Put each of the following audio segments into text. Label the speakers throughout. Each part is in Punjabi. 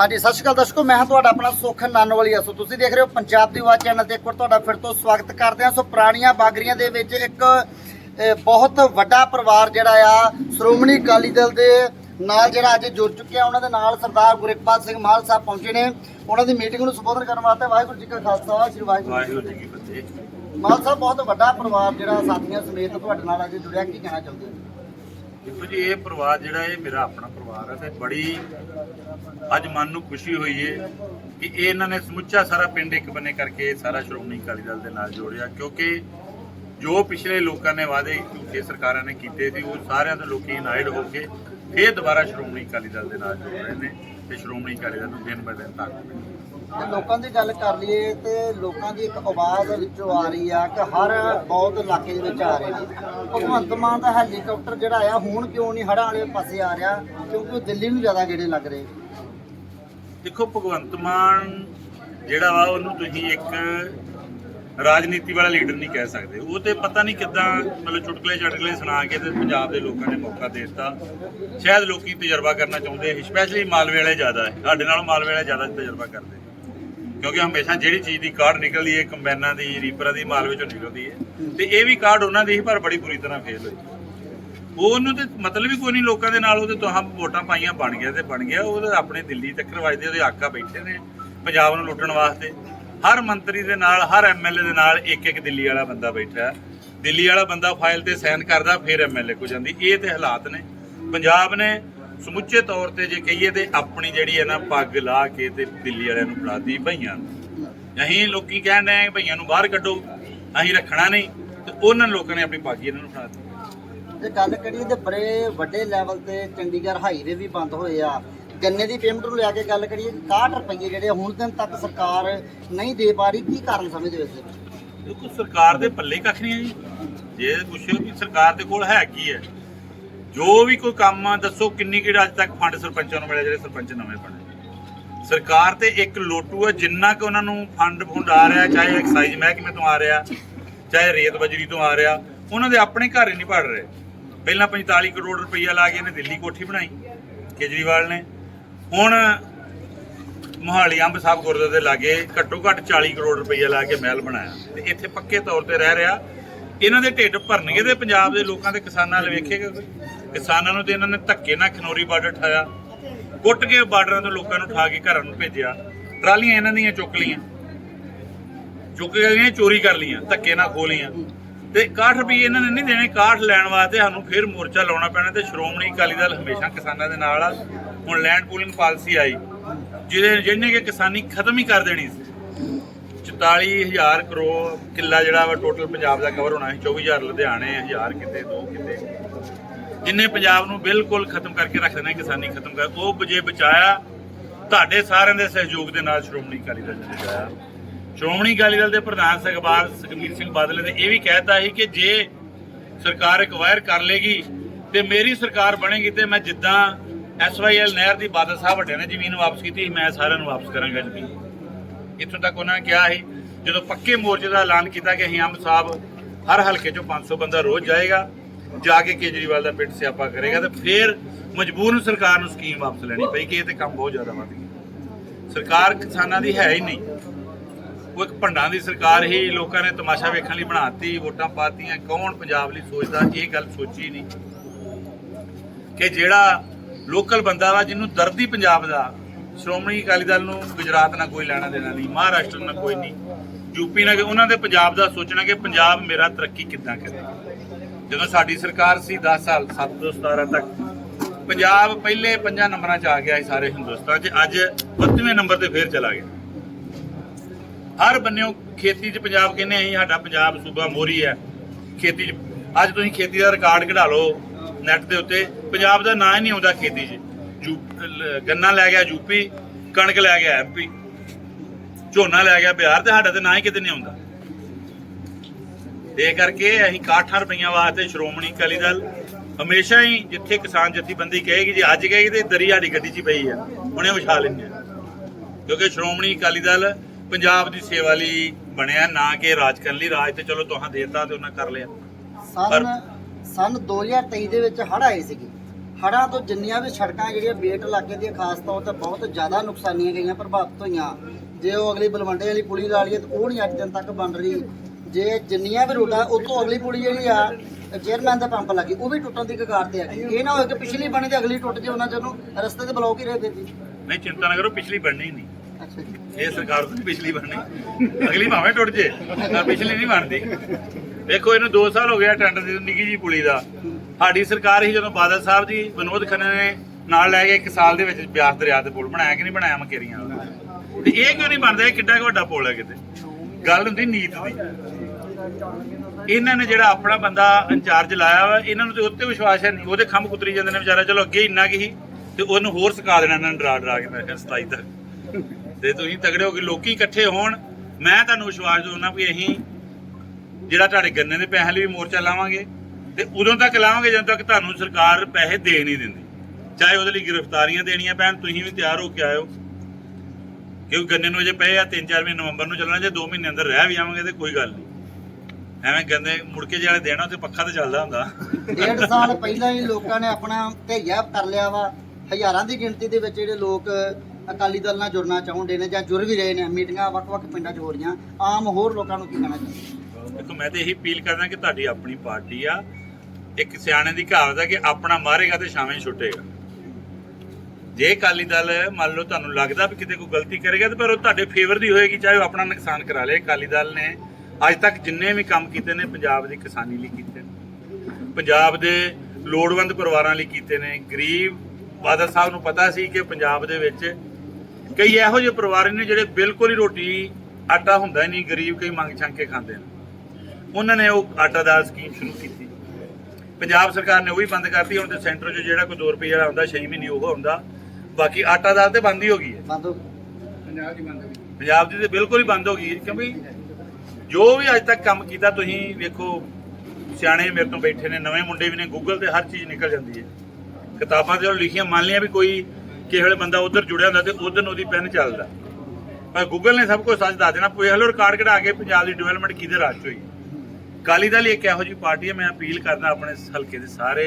Speaker 1: ਹਾਂਜੀ ਸਤਿ ਸ਼੍ਰੀ ਅਕਾਲ ਦਰਸ਼ਕੋ ਮੈਂ ਹਾਂ ਤੁਹਾਡਾ ਆਪਣਾ ਸੁਖ ਨਾਨੋਵਾਲੀਆ। ਸੋ ਤੁਸੀਂ ਦੇਖ ਰਹੇ ਹੋ ਪੰਜਾਬ ਦੀ ਆਵਾਜ਼ ਚੈਨਲ ਤੇ ਇੱਕ ਵਾਰ ਤੁਹਾਡਾ ਫਿਰ ਤੋਂ ਸਵਾਗਤ ਕਰਦੇ ਹਾਂ। ਸੋ ਪੁਰਾਣੀਆਂ ਬਾਗਰੀਆਂ ਦੇ ਵਿੱਚ ਇੱਕ ਬਹੁਤ ਵੱਡਾ ਪਰਿਵਾਰ ਜਿਹੜਾ ਆ ਸ਼੍ਰੋਮਣੀ ਅਕਾਲੀ ਦਲ ਦੇ ਨਾਲ ਜਿਹੜਾ ਅੱਜ ਜੁੜ ਚੁੱਕਿਆ। ਉਹਨਾਂ ਦੇ ਨਾਲ ਸਰਦਾਰ ਗੁਰਿਕਪਾਲ ਸਿੰਘ ਮਾਲ ਸਾਹਿਬ ਪਹੁੰਚੇ ਨੇ। ਉਹਨਾਂ ਦੀ ਮੀਟਿੰਗ ਨੂੰ ਸੰਬੋਧਨ ਕਰਨ ਵਾਸਤੇ ਵਾਹਿਗੁਰੂ ਜੀ ਕਾ ਖਾਲਸਾ ਸ੍ਰੀ ਵਾਹਿਗੁਰੂ ਜੀ ਕੀ
Speaker 2: ਵਾਹਿਗੁਰੂ ਜੀ ਕੀ ਫਤਿਹ।
Speaker 1: ਮਾਲ ਸਾਹਿਬ ਬਹੁਤ ਵੱਡਾ ਪਰਿਵਾਰ ਜਿਹੜਾ ਸਾਥੀਆਂ ਸਮੇਤ ਤੁਹਾਡੇ ਨਾਲ ਅੱਜ ਜੁੜਿਆ। ਕੀ ਕਹਿਣਾ ਚਾਹੁੰਦੇ ਹੋ?
Speaker 2: ਦੇਖੋ ਜੀ, ਇਹ ਪਰਿਵਾਰ ਜਿਹੜਾ ਇਹ ਮੇਰਾ ਆਪਣਾ ਪਰਿਵਾਰ ਹੈ ਤੇ ਬੜੀ ਅੱਜ ਮਨ ਨੂੰ ਖੁਸ਼ੀ ਹੋਈ ਹੈ ਕਿ ਇਹ ਇਹਨਾਂ ਨੇ ਸਮੁੱਚਾ ਸਾਰਾ ਪਿੰਡ ਇੱਕ ਬੰਨੇ ਕਰਕੇ ਸਾਰਾ ਸ਼੍ਰੋਮਣੀ ਅਕਾਲੀ ਦਲ ਦੇ ਨਾਲ ਜੋੜਿਆ, ਕਿਉਂਕਿ ਜੋ ਪਿਛਲੇ ਲੋਕਾਂ ਨੇ ਵਾਅਦੇ ਝੂਠੇ ਸਰਕਾਰਾਂ ਨੇ ਕੀਤੇ ਸੀ, ਉਹ ਸਾਰਿਆਂ ਦੇ ਲੋਕੀ ਯੂਨਾਈਟ ਹੋ ਕੇ ਫੇਰ ਦੁਬਾਰਾ ਸ਼੍ਰੋਮਣੀ ਅਕਾਲੀ ਦਲ ਦੇ ਨਾਲ ਜੁੜ ਰਹੇ ਨੇ ਤੇ ਸ਼੍ਰੋਮਣੀ ਅਕਾਲੀ ਦਲ ਨੂੰ ਦਿਨ ਬ ਦਿਨ ਤਾਕਤ ਮਿਲੇਗੀ
Speaker 1: ਜੇ ਲੋਕਾਂ ਦੀ ਗੱਲ ਕਰ ਲਈਏ ਤੇ ਲੋਕਾਂ ਦੀ ਇੱਕ ਆਵਾਜ਼ ਵਿੱਚੋਂ ਆ ਰਹੀ ਆ ਕਿ ਹਰ ਬਹੁਤ ਇਲਾਕੇ ਦੇ ਵਿੱਚ ਆ ਰਹੇ ਨੇ। ਭਗਵੰਤ ਮਾਨ ਦਾ ਹੈਲੀਕਾਪਟਰ ਜਿਹੜਾ ਆ ਹੁਣ ਕਿਉਂ ਨਹੀਂ ਹੜ੍ਹਾਂ ਵਾਲੇ ਪਾਸੇ ਆ ਰਿਹਾ? ਕਿਉਂਕਿ ਉਹ ਦਿੱਲੀ ਨੂੰ ਜ਼ਿਆਦਾ ਗੇੜੇ ਲੱਗ ਰਹੇ।
Speaker 2: ਦੇਖੋ, ਭਗਵੰਤ ਮਾਨ ਜਿਹੜਾ ਵਾ, ਉਹਨੂੰ ਤੁਸੀਂ ਇੱਕ ਰਾਜਨੀਤੀ ਵਾਲਾ ਲੀਡਰ ਨਹੀਂ ਕਹਿ ਸਕਦੇ। ਉਹ ਤੇ ਪਤਾ ਨਹੀਂ ਕਿੱਦਾਂ, ਮਤਲਬ ਚੁਟਕਲੇ ਚਟਕਲੇ ਸੁਣਾ ਕੇ ਤੇ ਪੰਜਾਬ ਦੇ ਲੋਕਾਂ ਨੇ ਮੌਕਾ ਦੇ ਦਿੱਤਾ। ਸ਼ਾਇਦ ਲੋਕੀ ਤਜਰਬਾ ਕਰਨਾ ਚਾਹੁੰਦੇ ਸਪੈਸ਼ਲੀ ਮਾਲਵੇ ਵਾਲੇ ਜ਼ਿਆਦਾ ਹੈ। ਸਾਡੇ ਨਾਲ ਮਾਲਵੇ ਵਾਲੇ ਜ਼ਿਆਦਾ ਤਜਰਬਾ ਕਰਦੇ ਕਿਉਂਕਿ ਹਮੇਸ਼ਾ ਜਿਹੜੀ ਚੀਜ਼ ਦੀ ਕਾਰਡ ਨਿਕਲਦੀ ਹੈ, ਕੰਬਾਈਨਾਂ ਦੀ, ਰੀਪਰਾਂ ਦੀ ਮਾਲਵੇ ਚੋਂ ਨਿਕਲਦੀ ਹੈ। ਤੇ ਇਹ ਵੀ ਕਾਰਡ ਉਹਨਾਂ ਦੀ ਸੀ, ਪਰ ਬੜੀ ਬੁਰੀ ਤਰ੍ਹਾਂ ਫੇਲ ਹੋਈ। ਉਹ ਉਹਨੂੰ ਤੇ ਮਤਲਬ ਹੀ ਕੋਈ ਨਹੀਂ, ਲੋਕਾਂ ਦੇ ਨਾਲ ਉਹਦੇ ਤੁਹਾਂ ਵੋਟਾਂ ਪਾਈਆਂ, ਬਣ ਗਿਆ ਤੇ ਬਣ ਗਿਆ। ਉਹ ਆਪਣੇ ਦਿੱਲੀ ਚੱਕਰ ਵਜਦੇ, ਉਹਦੇ ਆਕਾ ਬੈਠੇ ਨੇ ਪੰਜਾਬ ਨੂੰ ਲੁੱਟਣ ਵਾਸਤੇ। ਹਰ ਮੰਤਰੀ ਦੇ ਨਾਲ, ਹਰ ਐਮਐਲਏ ਦੇ ਨਾਲ ਇੱਕ ਇੱਕ ਦਿੱਲੀ ਵਾਲਾ ਬੰਦਾ ਬੈਠਾ ਦਿੱਲੀ ਵਾਲਾ ਬੰਦਾ ਫਾਈਲ ਤੇ ਸਾਈਨ ਕਰਦਾ, ਫਿਰ ਐਮਐਲਏ ਕੋ ਜਾਂਦੀ। ਇਹ ਤੇ ਹਾਲਾਤ ਨੇ। ਪੰਜਾਬ ਨੇ ਸਮੁੱਚੇ ਤੌਰ ਤੇ ਜੇ ਕਹੀਏ ਤੇ ਆਪਣੀ ਜਿਹੜੀ ਹੈ ਨਾ ਪੱਗ ਲਾ ਕੇ ਤੇ ਦਿੱਲੀ ਵਾਲਿਆਂ ਨੂੰ ਫੜਾਤੀ ਭਈਆਂ ਨੂੰ। ਅਸੀਂ ਲੋਕੀ ਰਹੇ ਆ ਭਈਆਂ ਨੂੰ ਬਾਹਰ ਕੱਢੋ ਅਸੀਂ ਰੱਖਣਾ ਨਹੀਂ ਤੇ ਉਹਨਾਂ ਲੋਕਾਂ ਨੇ ਆਪਣੀ ਪੱਗ ਇਹਨਾਂ ਨੂੰ ਫੜਾਤੀ
Speaker 1: ਜੇ ਗੱਲ ਕਰੀਏ ਤੇ ਬੜੇ ਵੱਡੇ ਲੈਵਲ ਤੇ ਚੰਡੀਗੜ੍ਹ ਹਾਈਵੇ ਵੀ ਬੰਦ ਹੋਏ ਆ। ਗੰਨੇ ਦੀ ਪੇਮੈਂਟ ਨੂੰ ਲੈ ਕੇ ਗੱਲ ਕਰੀਏ 61 ਰੁਪਏ ਜਿਹੜੇ ਹੁਣ ਦਿਨ ਤੱਕ ਸਰਕਾਰ ਨਹੀਂ ਦੇ ਪਾ ਰਹੀ ਕੀ ਕਾਰਨ ਸਮਝਦੇ ਹੋ
Speaker 2: ਦੇਖੋ ਸਰਕਾਰ ਦੇ ਪੱਲੇ ਕੱਖ ਨਹੀਂ ਹੈ ਜੀ। ਜੇ ਪੁੱਛੋ ਵੀ ਸਰਕਾਰ ਦੇ ਕੋਲ ਹੈ ਕੀ ਹੈ? ਜੋ ਵੀ ਕੋਈ ਕੰਮ ਆ, ਦੱਸੋ ਕਿੰਨੀ ਕਿਹੜਾ ਅੱਜ ਤੱਕ ਫੰਡ ਸਰਪੰਚਾਂ ਨੂੰ ਮਿਲਿਆ, ਜਿਹੜੇ ਸਰਪੰਚ ਨਵੇਂ ਬਣੇ। ਸਰਕਾਰ ਤੇ ਇੱਕ ਲੋਟੂ ਹੈ ਜਿੰਨਾ ਕਿ ਉਹਨਾਂ ਨੂੰ ਫੰਡ ਫੁੰਡ ਆ ਰਿਹਾ, ਚਾਹੇ ਐਕਸਾਈਜ਼ ਮਹਿਕਮੇ ਤੋਂ ਆ ਰਿਹਾ, ਚਾਹੇ ਰੇਤ ਬਜਰੀ ਤੋਂ ਆ ਰਿਹਾ, ਉਹਨਾਂ ਦੇ ਆਪਣੇ ਘਰ ਹੀ ਨਹੀਂ ਭਰ ਰਹੇ। ਪਹਿਲਾਂ 45 ਕਰੋੜ ਰੁਪਈਆ ਲਾ ਕੇ ਇਹਨੇ ਦਿੱਲੀ ਕੋਠੀ ਬਣਾਈ, ਕੇਜਰੀਵਾਲ ਨੇ। ਹੁਣ ਮੋਹਾਲੀ ਅੰਬ ਸਾਹਿਬ ਗੁਰਦੁਆਰੇ ਦੇ ਲਾਗੇ ਘੱਟੋ ਘੱਟ 40 ਕਰੋੜ ਰੁਪਈਆ ਲਾ ਕੇ ਮਹਿਲ ਬਣਾਇਆ। ਤੇ ਇੱਥੇ ਪੱਕੇ ਤੌਰ ਤੇ ਰਹਿ ਰਿਹਾ। ਇਹਨਾਂ ਦੇ ਢਿੱਡ ਭਰਨਗੇ ਤੇ ਪੰਜਾਬ ਦੇ ਲੋਕਾਂ ਦੇ ਕਿਸਾਨਾਂ ਲਈ ਵੇਖੇਗਾ ਕੋਈ। ਕਿਸਾਨਾਂ ਨੂੰ ਤੇ ਇਹਨਾਂ ਨੇ ਧੱਕੇ ਨਾਲ ਖਨੌਰੀ ਬਾਰਡਰ ਠਾਇਆ। ਕੁੱਟ ਕੇ ਬਾਰਡਰਾਂ ਤੋਂ ਲੋਕਾਂ ਨੂੰ ਠਾ ਕੇ ਘਰਾਂ ਨੂੰ ਭੇਜਿਆ। ਟਰਾਲੀਆਂ ਇਹਨਾਂ ਦੀਆਂ ਚੁੱਕ ਲੀਆਂ ਚੁੱਕ ਕੇ ਗਈਆਂ, ਚੋਰੀ ਕਰ ਲੀਆਂ ਧੱਕੇ ਨਾਲ ਖੋਹ ਲੀਆਂ ਤੇ 61 ਰੁਪਏ ਇਹਨਾਂ ਨੇ ਨਹੀਂ ਦੇਣੇ 61 ਲੈਣ ਵਾਸਤੇ, ਸਾਨੂੰ ਫਿਰ ਮੋਰਚਾ ਲਾਉਣਾ ਪੈਣਾ ਤੇ ਸ਼੍ਰੋਮਣੀ ਅਕਾਲੀ ਦਲ ਹਮੇਸ਼ਾ ਕਿਸਾਨਾਂ ਦੇ ਨਾਲ ਆ। ਹੁਣ ਲੈਂਡ ਪੂਲਿੰਗ ਪਾਲਿਸੀ ਆਈ, ਜਿਹਦੇ ਜਿਹਨੇ ਕਿ ਕਿਸਾਨੀ ਖਤਮ ਹੀ ਕਰ ਦੇਣੀ ਸੀ। 44000 ਕਰੋੜ ਕਿੱਲਾ ਜਿਹੜਾ ਵਾ ਟੋਟਲ ਪੰਜਾਬ ਦਾ ਕਵਰ ਹੋਣਾ ਸੀ 24000 ਲੁਧਿਆਣੇ 1000 ਕਿਤੇ ਦੋ ਕਿਤੇ ਜਿੰਨੇ ਪੰਜਾਬ ਨੂੰ ਬਿਲਕੁਲ ਖਤਮ ਕਰਕੇ ਰੱਖ ਦੇਣਾ ਕਿਸਾਨੀ ਖਤਮ ਕਰ ਉਹ ਜੇ ਬਚਾਇਆ ਤੁਹਾਡੇ ਸਾਰਿਆਂ ਦੇ ਸਹਿਯੋਗ ਦੇ ਨਾਲ ਸ਼੍ਰੋਮਣੀ ਅਕਾਲੀ ਦਲ ਨੇ ਬਚਾਇਆ ਸ਼੍ਰੋਮਣੀ ਅਕਾਲੀ ਦਲ ਦੇ ਪ੍ਰਧਾਨ ਸਗਬਾਰ ਸੁਖਬੀਰ ਸਿੰਘ ਬਾਦਲ ਨੇ ਇਹ ਵੀ ਕਹਿਤਾ ਸੀ ਕਿ ਜੇ ਸਰਕਾਰ ਐਕਵਾਇਰ ਕਰ ਲੇਗੀ ਤੇ ਮੇਰੀ ਸਰਕਾਰ ਬਣੇਗੀ ਤੇ ਮੈਂ ਜਿੱਦਾਂ ਐਸਵਾਈਐਲ ਨਹਿਰ ਦੀ ਬਾਦਲ ਸਾਹਿਬ ਵੱਡੇ ਨੇ ਜ਼ਮੀਨ ਵਾਪਸ ਕੀਤੀ ਸੀ, ਮੈਂ ਸਾਰਿਆਂ ਨੂੰ ਵਾਪਸ ਕਰਾਂਗਾ ਜ਼ਮੀਨ। ਇੱਥੋਂ ਤੱਕ ਉਹਨਾਂ ਨੇ ਕਿਹਾ ਸੀ, ਜਦੋਂ ਪੱਕੇ ਮੋਰਚੇ ਦਾ ਐਲਾਨ ਕੀਤਾ ਕਿ ਅਸੀਂ ਅੰਬ ਸਾਹਿਬ ਹਰ ਹਲਕੇ ਚੋਂ 500 ਬੰਦਾ ਰੋਜ਼ ਜਾਏਗਾ, ਜਾ ਕੇ ਕੇਜਰੀਵਾਲ ਦਾ ਪਿੰਡ ਸਿਆਪਾ ਕਰੇਗਾ ਤੇ ਫਿਰ ਮਜਬੂਰਨ ਸਰਕਾਰ ਨੂੰ ਸਕੀਮ ਵਾਪਸ ਲੈਣੀ ਪਈ ਕਿ ਇਹ ਤੇ ਕੰਮ ਬਹੁਤ ਜ਼ਿਆਦਾ ਵੱਧ ਗਿਆ। ਸਰਕਾਰ ਕਿਸਾਨਾਂ ਦੀ ਹੈ ਹੀ ਨਹੀਂ। ਉਹ ਇੱਕ ਭੰਡਾਂ ਦੀ ਸਰਕਾਰ ਹੀ, ਲੋਕਾਂ ਨੇ ਤਮਾਸ਼ਾ ਵੇਖਣ ਲਈ ਬਣਾਤੀ, ਵੋਟਾਂ ਪਾਤੀਆਂ, ਕੌਣ ਪੰਜਾਬ ਲਈ ਸੋਚਦਾ, ਇਹ ਗੱਲ ਸੋਚੀ ਨਹੀਂ। ਕਿ ਜਿਹੜਾ ਲੋਕਲ ਬੰਦਾ ਵਾ, ਜਿਹਨੂੰ ਦਰਦੀ ਪੰਜਾਬ ਦਾ ਸ਼੍ਰੋਮਣੀ ਅਕਾਲੀ ਦਲ ਨੂੰ ਗੁਜਰਾਤ ਨਾਲ ਕੋਈ ਲੈਣਾ ਦੇਣਾ ਨਹੀਂ, ਮਹਾਰਾਸ਼ਟਰ ਨਾਲ ਕੋਈ ਨਹੀਂ। ਯੂਪੀ ਨਾਲ ਉਹਨਾਂ ਦੇ ਪੰਜਾਬ ਦਾ ਸੋਚਣਾ ਕਿ ਪੰਜਾਬ ਮੇਰਾ ਤਰੱਕੀ ਕਿੱਦਾਂ ਕਰੇ। ਜਦੋਂ ਸਾਡੀ ਸਰਕਾਰ ਸੀ 10 ਸਾਲ 7 ਤੋਂ 17 ਤੱਕ, ਪੰਜਾਬ ਪਹਿਲੇ ਪੰਜਾਂ ਨੰਬਰਾਂ 'ਚ ਆ ਗਿਆ ਸੀ ਸਾਰੇ ਹਿੰਦੁਸਤਾਨ 'ਚ, ਅੱਜ 32ਵੇਂ ਨੰਬਰ ਤੇ ਫੇਰ ਚਲਾ ਗਿਆ। ਹਰ ਬੰਨਿਓ ਖੇਤੀ 'ਚ ਪੰਜਾਬ ਕਹਿੰਦੇ ਅਸੀਂ ਸਾਡਾ ਪੰਜਾਬ ਸੂਬਾ ਮੋਰੀ ਹੈ। ਖੇਤੀ 'ਚ, ਅੱਜ ਤੁਸੀਂ ਖੇਤੀ ਦਾ ਰਿਕਾਰਡ ਕਢਾ ਲਓ ਨੈਟ ਦੇ ਉੱਤੇ, ਪੰਜਾਬ ਦਾ ਨਾਂ ਹੀ ਨਹੀਂ ਆਉਂਦਾ ਖੇਤੀ 'ਚ। ਗੰਨਾ ਲੈ ਗਿਆ ਯੂਪੀ ਕਣਕ ਲੈ ਗਿਆ ਐਮਪੀ ਝੋਨਾ ਲੈ ਗਿਆ ਬਿਹਾਰ ਤੇ ਸਾਡਾ ਤੇ ਨਾਂ ਹੀ ਕਿਤੇ ਨਹੀਂ ਆਉਂਦਾ। ਇਹ ਕਰਕੇ ਅਸੀਂ 61 ਰੁਪਈਆਂ ਵਾਸਤੇ ਸ਼੍ਰੋਮਣੀ ਅਕਾਲੀ ਦਲ ਹਮੇਸ਼ਾ ਹੀ ਜਿੱਥੇ ਕਿਸਾਨ ਜਥੇਬੰਦੀ ਕਹੇਗੀ ਜੇ ਅੱਜ ਕਹੇਗੀ ਤੇ ਦਰੀ ਸਾਡੀ ਗੱਡੀ 'ਚ ਪਈ ਆ। ਹੁਣੇ ਵਿਛਾ ਲੈਂਦੇ ਆ। ਕਿਉਂਕਿ ਸ਼੍ਰੋਮਣੀ ਅਕਾਲੀ ਦਲ ਪੰਜਾਬ ਦੀ ਸੇਵਾ ਲਈ ਬਣਿਆ ਨਾ ਕਿ ਰਾਜ ਕਰਨ ਲਈ। ਰਾਜ ਤੇ ਚਲੋ ਤੁਹਾਂ ਦੇਤਾ ਤੇ ਉਹਨਾਂ ਕਰ ਲਿਆ।
Speaker 1: ਸਨ
Speaker 2: ਪਰ-
Speaker 1: ਸਨ 2023 ਦੇ ਵਿੱਚ ਹੜ੍ਹ ਆਏ ਸੀਗੇ। ਹੜ੍ਹਾਂ ਤੋਂ ਜਿੰਨੀਆਂ ਵੀ ਸੜਕਾਂ ਜਿਹੜੀਆਂ ਬੇਟ ਇਲਾਕੇ ਦੀਆਂ ਖਾਸ ਤੌਰ ਤੇ ਬਹੁਤ ਜ਼ਿਆਦਾ ਨੁਕਸਾਨੀਆਂ ਗਈਆਂ ਪ੍ਰਭਾਵਿਤ ਹੋਈਆਂ। ਜੇ ਉਹ ਅਗਲੀ ਬਲਵੰਡੇ ਵਾਲੀ ਪੁਲੀ ਲਾ ਲਈਏ ਤਾਂ ਉਹ ਨਹੀਂ ਅੱਜ ਦਿਨ ਤੱਕ ਬਣ ਰਹੀ। ਜੇ ਜਿੰਨੀਆਂ ਵੀ ਰੋਡਾਂ ਉਤੋਂ ਅਗਲੀ ਪੁਲੀ ਜਿਹੜੀ ਆ ਚੇਅਰਮੈਨ ਦਾ ਪੰਪ ਲੱਗੀ ਉਹ ਵੀ ਟੁੱਟਣ ਦੀ ਕਗਾਰ ਤੇ ਆ ਇਹ ਨਾ ਹੋਏ ਕਿ ਪਿਛਲੀ ਬਣੀ ਤੇ ਅਗਲੀ ਟੁੱਟ ਜੇ ਉਹਨਾਂ ਚੋਂ ਰਸਤੇ ਤੇ ਬਲੌਕ ਹੀ ਰਹੇ ਫਿਰ ਜੀ
Speaker 2: ਨਹੀਂ ਚਿੰਤਾ ਨਾ ਕਰੋ ਪਿਛਲੀ ਬਣਨੀ ਨਹੀਂ।
Speaker 1: ਅੱਛਾ ਜੀ।
Speaker 2: ਇਹ ਸਰਕਾਰ ਤੋਂ ਪਿਛਲੀ ਬਣਨੀ। ਅਗਲੀ ਭਾਵੇਂ ਟੁੱਟ ਜੇ ਪਰ ਪਿਛਲੀ ਨਹੀਂ ਬਣਦੀ। ਵੇਖੋ ਇਹਨੂੰ 2 ਸਾਲ ਹੋ ਗਿਆ ਟੈਂਡਰ ਦੀ ਨਿੱਕੀ ਜੀ ਪੁਲੀ ਦਾ। ਸਾਡੀ ਸਰਕਾਰ ਹੀ ਜਦੋਂ ਬਾਦਲ ਸਾਹਿਬ ਜੀ ਵਿਨੋਦ ਖੰਨਾ ਨੇ ਨਾਲ ਲੈ ਕੇ ਇੱਕ ਸਾਲ ਦੇ ਵਿੱਚ ਬਿਆਸ ਦਰਿਆ ਤੇ ਪੁਲ ਬਣਾਇਆ, ਕਿ ਨਹੀਂ ਬਣਾਇਆ ਮਕੇਰੀਆਂ ਵਾਲਾ? ਤੇ ਇਹ ਕਿਉਂ ਨਹੀਂ ਬਣਦਾ, ਇਹ ਕਿੱਡਾ ਵੱਡਾ ਪੁਲ ਹੈ ਕਿਤੇ? ਗੱਲ ਹੁੰਦੀ ਨੀਤ ਦੀ। ਇਹਨਾਂ ਨੇ ਜਿਹੜਾ ਆਪਣਾ ਬੰਦਾ ਇੰਚਾਰਜ ਲਾਇਆ ਵਾ, ਇਹਨਾਂ ਨੂੰ ਤੇ ਉੱਤੇ ਵਿਸ਼ਵਾਸ ਹੈ ਨਹੀਂ। ਉਹਦੇ ਖੰਭ ਕੁਤਰੀ ਜਾਂਦੇ ਨੇ ਵਿਚਾਰਾ, ਚਲੋ ਅੱਗੇ ਇੰਨਾ ਕੀ ਤੇ ਉਹਨੂੰ ਹੋਰ ਸਕਾ ਦੇਣਾ ਇਹਨਾਂ ਨੇ ਡਰਾ ਡਰਾ ਕੇ, ਮੈਂ ਕਿਹਾ 27 ਤੱਕ ਤੇ ਤੁਸੀਂ ਤਗੜੇ ਹੋ ਕੇ ਲੋਕੀ ਇਕੱਠੇ ਹੋਣ, ਮੈਂ ਤੁਹਾਨੂੰ ਵਿਸ਼ਵਾਸ ਦਿਵਾਉਣਾ ਵੀ ਅਸੀਂ ਜਿਹੜਾ ਤੁਹਾਡੇ ਗੰਨੇ ਦੇ ਪੈਸੇ ਲਈ ਵੀ ਮੋਰਚਾ ਲਾਵਾਂਗੇ। ਤੇ ਉਦੋਂ ਤੱਕ ਲਾਵਾਂਗੇ ਜਦੋਂ ਤੱਕ ਤੁਹਾਨੂੰ ਸਰਕਾਰ ਪੈਸੇ ਦੇ ਨਹੀਂ ਦਿੰਦੀ। ਚਾਹੇ ਉਹਦੇ ਲਈ ਗ੍ਰਿਫਤਾਰੀਆਂ ਦੇਣੀਆਂ ਪੈਣ ਤੁਸੀਂ ਵੀ ਤਿਆਰ ਹੋ ਕੇ ਆਇਓ। ਕਿਉਂਕਿ ਗੰਨੇ ਨੂੰ ਅਜੇ ਪਏ ਆ 3-4 ਮਹੀਨੇ ਨਵੰਬਰ ਨੂੰ ਚੱਲਣਾ ਜੇ 2 ਮਹੀਨੇ ਅੰਦਰ ਰਹਿ ਵੀ ਆਵਾਂਗੇ ਤੇ ਕੋਈ ਗੱਲ ਨਹੀਂ। ਐਵੇਂ ਗੰਨੇ ਮੁੜ ਕੇ ਜਿਹੜੇ ਦੇਣਾ ਤੇ ਪੱਖਾ ਤੇ ਚੱਲਦਾ ਹੁੰਦਾ।
Speaker 1: ਡੇਢ ਸਾਲ ਪਹਿਲਾਂ ਹੀ ਲੋਕਾਂ ਨੇ ਆਪਣਾ ਧਈਆ ਕਰ ਲਿਆ ਵਾ ਹਜ਼ਾਰਾਂ ਦੀ ਗਿਣਤੀ ਦੇ ਵਿੱਚ ਜਿਹੜੇ ਲੋਕ ਅਕਾਲੀ ਦਲ ਨਾਲ ਜੁੜਨਾ ਚਾਹੁੰਦੇ ਨੇ ਜਾਂ ਜੁੜ ਵੀ ਰਹੇ ਨੇ ਮੀਟਿੰਗਾਂ ਵੱਖ-ਵੱਖ ਪਿੰਡਾਂ 'ਚ ਹੋ ਰਹੀਆਂ ਆਮ ਹੋਰ ਲੋਕਾਂ ਨੂੰ ਕੀ ਕਹਿਣਾ ਚਾਹੁੰਦੇ?
Speaker 2: ਦੇਖੋ ਮੈਂ ਤੇ ਇਹੀ ਅਪੀਲ ਕਰਦਾ ਕਿ ਤੁਹਾਡੀ ਆਪਣੀ ਪਾਰਟੀ ਆ ਇੱਕ ਸਿਆਣੇ ਦੀ ਕਹਾਵਤ ਹੈ ਕਿ ਆਪਣਾ ਮਾਰੇਗਾ ਤੇ ਛਾਵੇਂ ਛੁੱਟੇਗਾ। ਜੇ ਅਕਾਲੀ ਦਲ ਮੰਨ ਲਓ ਤੁਹਾਨੂੰ ਲੱਗਦਾ ਵੀ ਕਿਤੇ ਕੋਈ ਗਲਤੀ ਕਰੇਗਾ ਤੇ ਪਰ ਉਹ ਤੁਹਾਡੇ ਫੇਵਰ ਦੀ ਹੋਏਗੀ, ਚਾਹੇ ਉਹ ਆਪਣਾ ਨੁਕਸਾਨ ਕਰਾ ਲੇ। ਅਕਾਲੀ ਦਲ ਨੇ ਅੱਜ ਤੱਕ ਜਿੰਨੇ ਵੀ ਕੰਮ ਕੀਤੇ ਨੇ, ਪੰਜਾਬ ਦੀ ਕਿਸਾਨੀ ਲਈ ਕੀਤੇ ਨੇ। ਪੰਜਾਬ ਦੇ ਲੋੜਵੰਦ ਪਰਿਵਾਰਾਂ ਲਈ ਕੀਤੇ ਨੇ। ਗਰੀਬ ਬਾਦਲ ਸਾਹਿਬ ਨੂੰ ਪਤਾ ਸੀ ਕਿ ਪੰਜਾਬ ਦੇ ਵਿੱਚ ਕਈ ਇਹੋ ਜਿਹੇ ਪਰਿਵਾਰ ਨੇ ਜਿਹੜੇ ਬਿਲਕੁਲ ਹੀ ਰੋਟੀ, ਆਟਾ ਹੁੰਦਾ ਹੀ ਨਹੀਂ, ਗਰੀਬ ਕਈ ਮੰਗ ਛੰਗ ਕੇ ਖਾਂਦੇ ਨੇ। ਉਹਨਾਂ ਨੇ ਉਹ ਆਟਾ ਦਾਲ ਸਕੀਮ ਸ਼ੁਰੂ ਕੀਤੀ। ਪੰਜਾਬ ਸਰਕਾਰ ਨੇ ਉਹ ਵੀ ਬੰਦ ਕਰਤੀ ਹੁਣ ਤੇ ਸੈਂਟਰ 'ਚ ਜਿਹੜਾ ਕੋਈ 2 ਰੁਪਏ ਵਾਲਾ ਆਉਂਦਾ 6 ਮਹੀਨੇ ਉਹ ਆਉਂਦਾ। ਬਾਕੀ ਆਟਾ ਦਾਲ ਤੇ ਬੰਦ ਹੀ ਹੋ ਗਈ ਹੈ।
Speaker 1: ਬੰਦ ਹੋ
Speaker 2: ਪੰਜਾਬ ਦੀ ਤੇ ਬਿਲਕੁਲ ਹੀ ਬੰਦ ਹੋ ਗਈ ਹੈ। ਕਿਉਂਕਿ ਜੋ ਵੀ ਅੱਜ ਤੱਕ ਕੰਮ ਕੀਤਾ ਤੁਸੀਂ ਵੇਖੋ ਸਿਆਣੇ ਮੇਰੇ ਤੋਂ ਬੈਠੇ ਨੇ ਨਵੇਂ ਮੁੰਡੇ ਵੀ ਨੇ ਗੂਗਲ ਤੇ ਹਰ ਚੀਜ਼ ਨਿਕਲ ਜਾਂਦੀ ਹੈ। ਕਿਤਾਬਾਂ ਤੇ ਉਹ ਲਿਖੀਆਂ ਮੰਨ ਲਿਆ ਵੀ ਕੋਈ ਕਿਸੇ ਵੇਲੇ ਬੰਦਾ ਉਧਰ ਜੁੜਿਆ ਹੁੰਦਾ ਤੇ ਉਧਰ ਨੂੰ ਉਹਦੀ ਪੈਨ ਚੱਲਦਾ। ਪਰ ਗੂਗਲ ਨੇ ਸਭ ਕੁਝ ਸੱਚ ਦੱਸ ਦੇਣਾ ਪੁਏ ਹਲੋ ਰਿਕਾਰਡ ਕਢਾ ਕੇ ਪੰਜਾਬ ਦੀ ਡਿਵੈਲਪਮੈਂਟ ਕਿਹਦੇ ਰਾਜ 'ਚ ਹੋਈ। ਅਕਾਲੀ ਦਲ ਇੱਕ ਇਹੋ ਜਿਹੀ ਪਾਰਟੀ ਹੈ, ਮੈਂ ਅਪੀਲ ਕਰਦਾ ਆਪਣੇ ਹਲਕੇ ਦੇ ਸਾਰੇ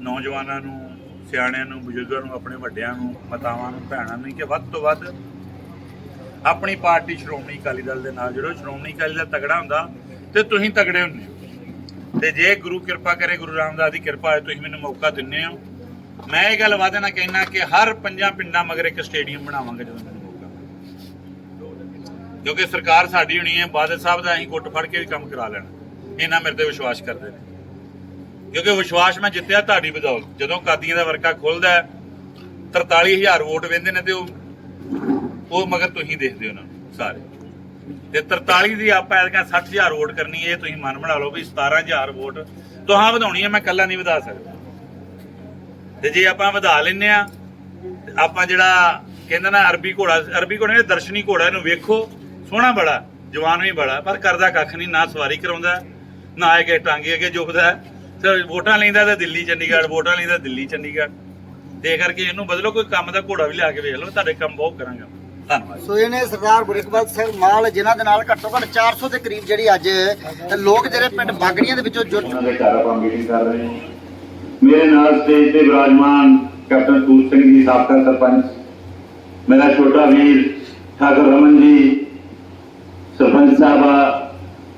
Speaker 2: ਨੌਜਵਾਨਾਂ ਨੂੰ, ਸਿਆਣਿਆਂ ਨੂੰ, ਬਜ਼ੁਰਗਾਂ ਨੂੰ, ਆਪਣੇ ਵੱਡਿਆਂ ਨੂੰ, ਮਾਤਾਵਾਂ ਨੂੰ, ਭੈਣਾਂ ਨੂੰ, ਕਿ ਵੱਧ ਤੋਂ ਵੱਧ ਆਪਣੀ ਪਾਰਟੀ ਸ਼੍ਰੋਮਣੀ ਅਕਾਲੀ ਦਲ ਦੇ ਨਾਲ ਜੁੜੋ। ਸ਼੍ਰੋਮਣੀ ਅਕਾਲੀ ਦਲ ਤਗੜਾ ਹੁੰਦਾ ਤੇ ਤੁਸੀਂ ਤਗੜੇ ਹੁੰਦੇ ਹੋ। ਤੇ ਜੇ ਗੁਰੂ ਕਿਰਪਾ ਕਰੇ, ਗੁਰੂ ਰਾਮਦਾਸ ਦੀ ਕਿਰਪਾ ਹੈ ਤੁਸੀਂ ਮੈਨੂੰ ਮੌਕਾ ਦਿੰਦੇ ਹੋ। ਮੈਂ ਇਹ ਗੱਲ ਵਾਅਦੇ ਨਾਲ ਕਹਿਣਾ ਕਿ ਹਰ ਪੰਜਾਂ ਪਿੰਡਾਂ ਮਗਰ ਇੱਕ ਸਟੇਡੀਅਮ ਬਣਾਵਾਂਗੇ ਜਦੋਂ ਮੈਨੂੰ ਮੌਕਾ ਕਿਉਂਕਿ ਸਰਕਾਰ ਸਾਡੀ ਹੋਣੀ ਹੈ, ਬਾਦਲ ਸਾਹਿਬ ਦਾ ਅਸੀਂ ਗੁੱਟ ਫੜ ਕੇ ਵੀ ਕੰਮ ਕਰਾ ਲੈਣਾ। ਇਹਨਾਂ ਮੇਰੇ ਤੇ ਵਿਸ਼ਵਾਸ ਕਰਦੇ ਨੇ। ਕਿਉਂਕਿ ਵਿਸ਼ਵਾਸ ਮੈਂ ਜਿੱਤਿਆ ਤੁਹਾਡੀ ਬਦੌਲਤ। ਜਦੋਂ ਕਾਦੀਆਂ ਦਾ ਵਰਕਾ ਖੁੱਲਦਾ 43000 ਵੋਟ ਵੰਦੇ ਨੇ ਤੇ ਉਹ ਉਹ ਮਗਰ ਤੁਸੀਂ ਦੇਖਦੇ ਹੋ ਨਾ ਸਾਰੇ। ਤੇ 43 ਦੀ ਆਪਾਂ ਐਲਕਾ 60000 ਵੋਟ ਕਰਨੀ ਇਹ ਤੁਸੀਂ ਮਨ ਬਣਾ ਲਓ ਵੀ 17000 ਵੋਟ ਤੁਹਾਂ ਵਧਾਉਣੀ ਹੈ, ਮੈਂ ਕੱਲਾ ਨਹੀਂ ਵਧਾ ਸਕਦਾ। ਤੇ ਜੇ ਆਪਾਂ ਵਧਾ ਲੈਨੇ ਆ ਆਪਾਂ ਜਿਹੜਾ ਕਹਿੰਦਾ ਨਾ ਅਰਬੀ ਘੋੜਾ ਅਰਬੀ ਘੋੜੇ ਨੇ ਦਰਸ਼ਨੀ ਘੋੜਾ, ਇਹਨੂੰ ਵੇਖੋ। ਸੋਹਣਾ ਬੜਾ ਜਵਾਨ ਵੀ ਬੜਾ ਪਰ ਕਰਦਾ ਕੱਖ ਨਹੀਂ ਨਾ ਸਵਾਰੀ ਕਰਾਉਂਦਾ ਨਾ ਇਹ ਕੇ ਟਾਂਗੇ ਅੱਗੇ ਜੁਬਦਾ ਤੇ ਵੋਟਾਂ ਲੈਂਦਾ ਤਾਂ ਦਿੱਲੀ ਚੰਡੀਗੜ੍ਹ ਵੋਟਾਂ ਲੈਂਦਾ ਦਿੱਲੀ ਚੰਡੀਗੜ੍ਹ। ਤੇ ਇਹ ਕਰਕੇ ਇਹਨੂੰ ਬਦਲੋ ਕੋਈ ਕੰਮ ਦਾ ਘੋੜਾ ਵੀ ਲਿਆ ਕੇ ਵੇਖ ਲਓ ਤੁਹਾਡੇ ਕੰਮ ਬਹੁਤ ਕਰਾਂਗਾ ਧੰਨਵਾਦ।
Speaker 1: ਸੋ ਇਹ ਨੇ ਸਰਦਾਰ ਗੁਰਿਕਬਲ ਸਿੰਘ ਮਾਲ ਜਿਨ੍ਹਾਂ ਦੇ ਨਾਲ ਘੱਟੋ ਘੱਟ 400 ਦੇ ਕਰੀਬ ਜਿਹੜੀ ਅੱਜ ਲੋਕ ਜਿਹੜੇ ਪਿੰਡ ਬਾਗੜੀਆਂ ਦੇ ਵਿੱਚੋਂ ਜੁੜ
Speaker 3: ਦੇ ਰਹੇ ਹਾਂ। ਮੇਰੇ ਨਾਲ ਸਟੇਜ ਤੇ ਵਿਰਾਜਮਾਨ ਕੈਪਟਨ ਸੂਰ ਸਿੰਘ ਜੀ ਸਾਬਕਾ ਸਰਪੰਚ। ਮੇਰਾ ਛੋਟਾ ਵੀਰ ਠਾਕੁਰ ਰਮਨ ਜੀ ਸਰਪੰਚ ਸਾਹਿਬਾ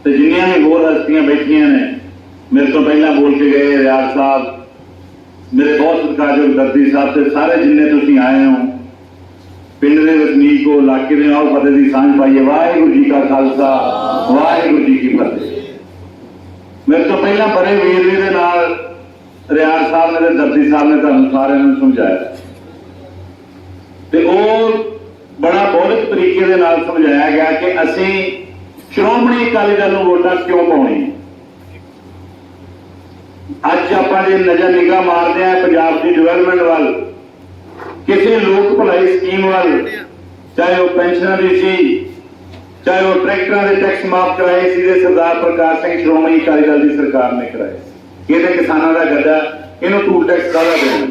Speaker 3: ਤੇ ਜਿੰਨੀਆਂ ਵੀ ਹੋਰ ਹਸਤੀਆਂ ਬੈਠੀਆਂ ਨੇ ਮੇਰੇ ਤੋਂ ਪਹਿਲਾਂ ਬੋਲ ਕੇ ਗਏ ਰਿਆੜ ਸਾਹਿਬ ਮੇਰੇ ਬਹੁਤ ਸਤਿਕਾਰਯੋਗ ਦਰਦੀ ਸਾਹਿਬ ਤੇ ਸਾਰੇ ਜਿੰਨੇ ਤੁਸੀਂ ਆਏ ਹੋ ਪਿੰਡ ਦੇ ਵਸਨੀਕ ਹੋ ਇਲਾਕੇ ਦੇ ਆਓ ਫਤਿਹ ਦੀ ਸਾਂਝ ਪਾਈਏ ਵਾਹਿਗੁਰੂ ਜੀ ਕਾ ਖਾਲਸਾ ਵਾਹਿਗੁਰੂ ਜੀ ਕੀ ਫਤਿਹ ਮੇਰੇ ਤੋਂ ਪਹਿਲਾਂ ਬੜੇ ਵੀਰ ਜੀ ਦੇ ਨਾਲ ਰਿਆੜ ਸਾਹਿਬ ਨੇ ਤੇ ਦਰਦੀ ਸਾਹਿਬ ਨੇ ਤੁਹਾਨੂੰ ਸਾਰਿਆਂ ਨੂੰ ਸਮਝਾਇਆ ਤੇ ਉਹ ਬੜਾ ਬੋਧਕ ਤਰੀਕੇ ਦੇ ਨਾਲ ਸਮਝਾਇਆ ਗਿਆ ਕਿ ਅਸੀਂ ਸ਼੍ਰੋਮਣੀ ਅਕਾਲੀ ਦਲ ਨੂੰ ਵੋਟਾਂ ਕਿਉਂ ਪਾਉਣੀ? ਅੱਜ ਆਪਾਂ ਜੇ ਨਜ਼ਰ ਨਿਗਾਹ ਮਾਰਦੇ ਆ ਪੰਜਾਬ ਦੀ ਡਿਵੈਲਪਮੈਂਟ ਵੱਲ, ਕਿਸੇ ਲੋਕ ਭਲਾਈ ਸਕੀਮ ਵੱਲ, ਚਾਹੇ ਉਹ ਪੈਨਸ਼ਨਾਂ ਦੀ ਸੀ, ਚਾਹੇ ਉਹ ਟਰੈਕਟਰਾਂ ਦੇ ਟੈਕਸ ਮਾਫ ਕਰਾਏ ਸੀ ਦੇ ਸਰਦਾਰ ਪ੍ਰਕਾਸ਼ ਸਿੰਘ ਸ਼੍ਰੋਮਣੀ ਅਕਾਲੀ ਦਲ ਦੀ ਸਰਕਾਰ ਨੇ ਕਰਾਏ ਇਹਦੇ ਕਿਸਾਨਾਂ ਦਾ ਗੱਡਾ ਇਹਨੂੰ ਟੂਲ ਟੈਕਸ ਕਾਹਦਾ ਦੇਣਾ?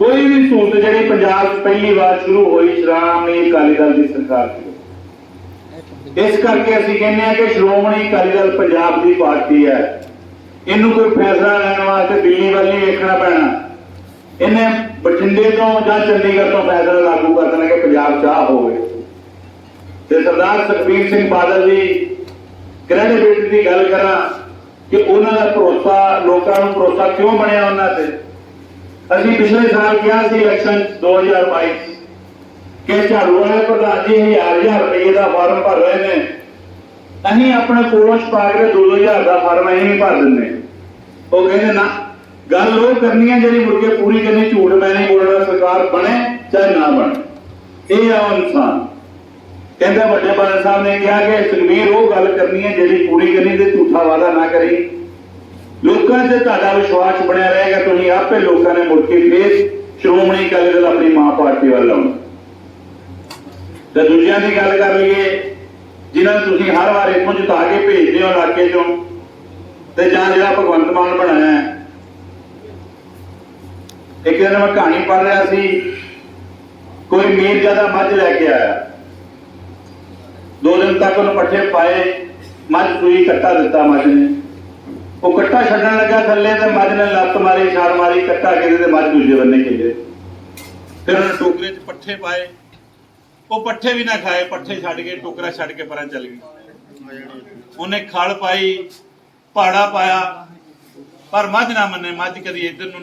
Speaker 3: ਕੋਈ ਵੀ ਸਹੂਲਤ ਜਿਹੜੀ ਪੰਜਾਬ ਪਹਿਲੀ ਵਾਰ ਸ਼ੁਰੂ ਹੋਈ, ਸ਼੍ਰੋਮਣੀ ਅਕਾਲੀ ਦਲ ਦੀ ਸਰਕਾਰ ਦੀ। ਇਸ ਕਰਕੇ ਅਸੀਂ ਕਹਿੰਦੇ ਆ ਕਿ ਸ਼੍ਰੋਮਣੀ ਅਕਾਲੀ ਦਲ ਪੰਜਾਬ ਦੀ ਪਾਰਟੀ ਹੈ।
Speaker 2: ਇਹਨੂੰ ਕੋਈ ਫੈਸਲਾ ਲੈਣ ਵਾਸਤੇ ਦਿੱਲੀ ਵੱਲ ਨਹੀਂ ਵੇਖਣਾ ਪੈਣਾ। ਇਹਨੇ ਬਠਿੰਡੇ ਤੋਂ ਜਾਂ ਚੰਡੀਗੜ੍ਹ ਤੋਂ ਫੈਸਲਾ ਲਾਗੂ ਕਰ ਦੇਣਾ ਕਿ ਪੰਜਾਬ ਚਾਹ ਹੋਵੇ। ਤੇ ਸਰਦਾਰ ਸੁਖਬੀਰ ਸਿੰਘ ਬਾਦਲ ਦੀ ਕ੍ਰੈਡੀਬਿਲਿਟੀ ਦੀ ਗੱਲ ਕਰਾਂ ਕਿ ਉਹਨਾਂ ਦਾ ਭਰੋਸਾ, ਲੋਕਾਂ ਨੂੰ ਭਰੋਸਾ ਕਿਉਂ ਬਣਿਆ ਉਹਨਾਂ ਤੇ? ਅਸੀਂ ਪਿਛਲੇ ਸਾਲ ਕਿਹਾ ਸੀ ਇਲੈਕਸ਼ਨ 2022 ਕਿ ਝਾੜੂ ਵਾਲੇ ਪ੍ਰਧਾਨ ਜੀ ਹਜ਼ਾਰ ਹਜ਼ਾਰ ਰੁਪਏ ਦਾ ਫਾਰਮ ਭਰ ਰਹੇ ਨੇ। ਅਸੀਂ ਆਪਣੇ ਕੋਲੋਂ ਛਪਾ ਕੇ 2000 ਦਾ ਫਾਰਮ ਅਸੀਂ ਨਹੀਂ ਭਰ ਦਿੰਦੇ। ਉਹ ਕਹਿੰਦੇ ਨਾ, ਗੱਲ ਉਹ ਕਰਨੀ ਹੈ ਜਿਹੜੀ ਮੁੜ ਪੂਰੀ ਕਰਨੀ, ਝੂਠ ਮੈਂ ਨਹੀਂ ਬੋਲਣਾ ਸਰਕਾਰ ਬਣੇ ਚਾਹੇ ਨਾ ਬਣੇ। ਇਹ ਆ ਉਹ ਇਨਸਾਨ। ਕਹਿੰਦਾ ਵੱਡੇ ਬਾਦਲ ਸਾਹਿਬ ਨੇ ਕਿਹਾ ਕਿ ਸੁਖਬੀਰ, ਉਹ ਗੱਲ ਕਰਨੀ ਹੈ ਜਿਹੜੀ ਪੂਰੀ ਕਰਨੀ ਤੇ ਝੂਠਾ ਵਾਅਦਾ ਨਾ ਕਰੀ। ਲੋਕਾਂ ਤੇ ਤੁਹਾਡਾ ਵਿਸ਼ਵਾਸ ਬਣਿਆ ਰਹੇਗਾ, ਤੁਸੀਂ ਆਪੇ ਲੋਕਾਂ ਨੇ ਮੁੜ ਕੇ ਫੇਰ ਸ਼੍ਰੋਮਣੀ ਅਕਾਲੀ ਦਲ ਆਪਣੀ ਮਾਂ ਪਾਰਟੀ ਵੱਲ ਆਉਣਾ। ਤੇ ਦੂਜਿਆਂ ਦੀ ਗੱਲ ਕਰ ਲਈਏ, ਜਿਨ੍ਹਾਂ ਨੂੰ ਤੁਸੀਂ ਹਰ ਵਾਰ ਇੱਥੋਂ ਜਿਤਾ ਕੇ ਭੇਜਦੇ ਹੋ, ਇਲਾਕੇ ਚੋਂ, ਤੇ ਜਾਂ ਜਿਹੜਾ ਭਗਵੰਤ ਮਾਨ ਬਣਾਇਆ ਹੈ। ਇੱਕ ਦਿਨ ਮੈਂ ਕਹਾਣੀ ਪੜ੍ਹ ਰਿਹਾ ਸੀ, ਕੋਈ ਮੀਰ ਜ਼ਿਆਦਾ ਮੱਝ ਲੈ ਕੇ ਆਇਆ। ਦੋ ਦਿਨ ਤੱਕ ਉਹਨੂੰ ਪੱਠੇ ਪਾਏ, ਮੱਝ ਸੂਈ ਕੱਟਾ ਦਿੱਤਾ ਮੱਝ ਨੇ। ਉਹ ਕੱਟਾ ਛੱਡਣ ਲੱਗਾ ਥੱਲੇ ਤੇ ਮੱਝ ਨੇ ਲੱਤ ਮਾਰੀ, ਛਾਲ ਮਾਰੀ, ਕੱਟਾ ਕਿਤੇ ਤੇ ਮੱਝ ਦੂਜੇ ਬੰਨੇ ਕਿਲੇ ਫਿਰ ਉਹਨੇ ਟੋਕਰੇ 'ਚ ਪੱਠੇ ਪਾਏ। ਉਹ ਪੱਠੇ ਵੀ ਨਾ ਖਾਏ, ਪੱਠੇ ਛੱਡ ਕੇ, ਟੋਕਰਾ ਛੱਡ ਕੇ ਪਰਾਂ ਚੱਲ ਗਈ। ਉਹਨੇ ਖਲ ਪਾਈ ਪਹਾੜਾ ਪਾਇਆ, ਪਰ ਮੱਝ ਨਾ ਮੰਨੇ, ਮੱਝ ਕਦੀ ਇੱਧਰ ਨੂੰ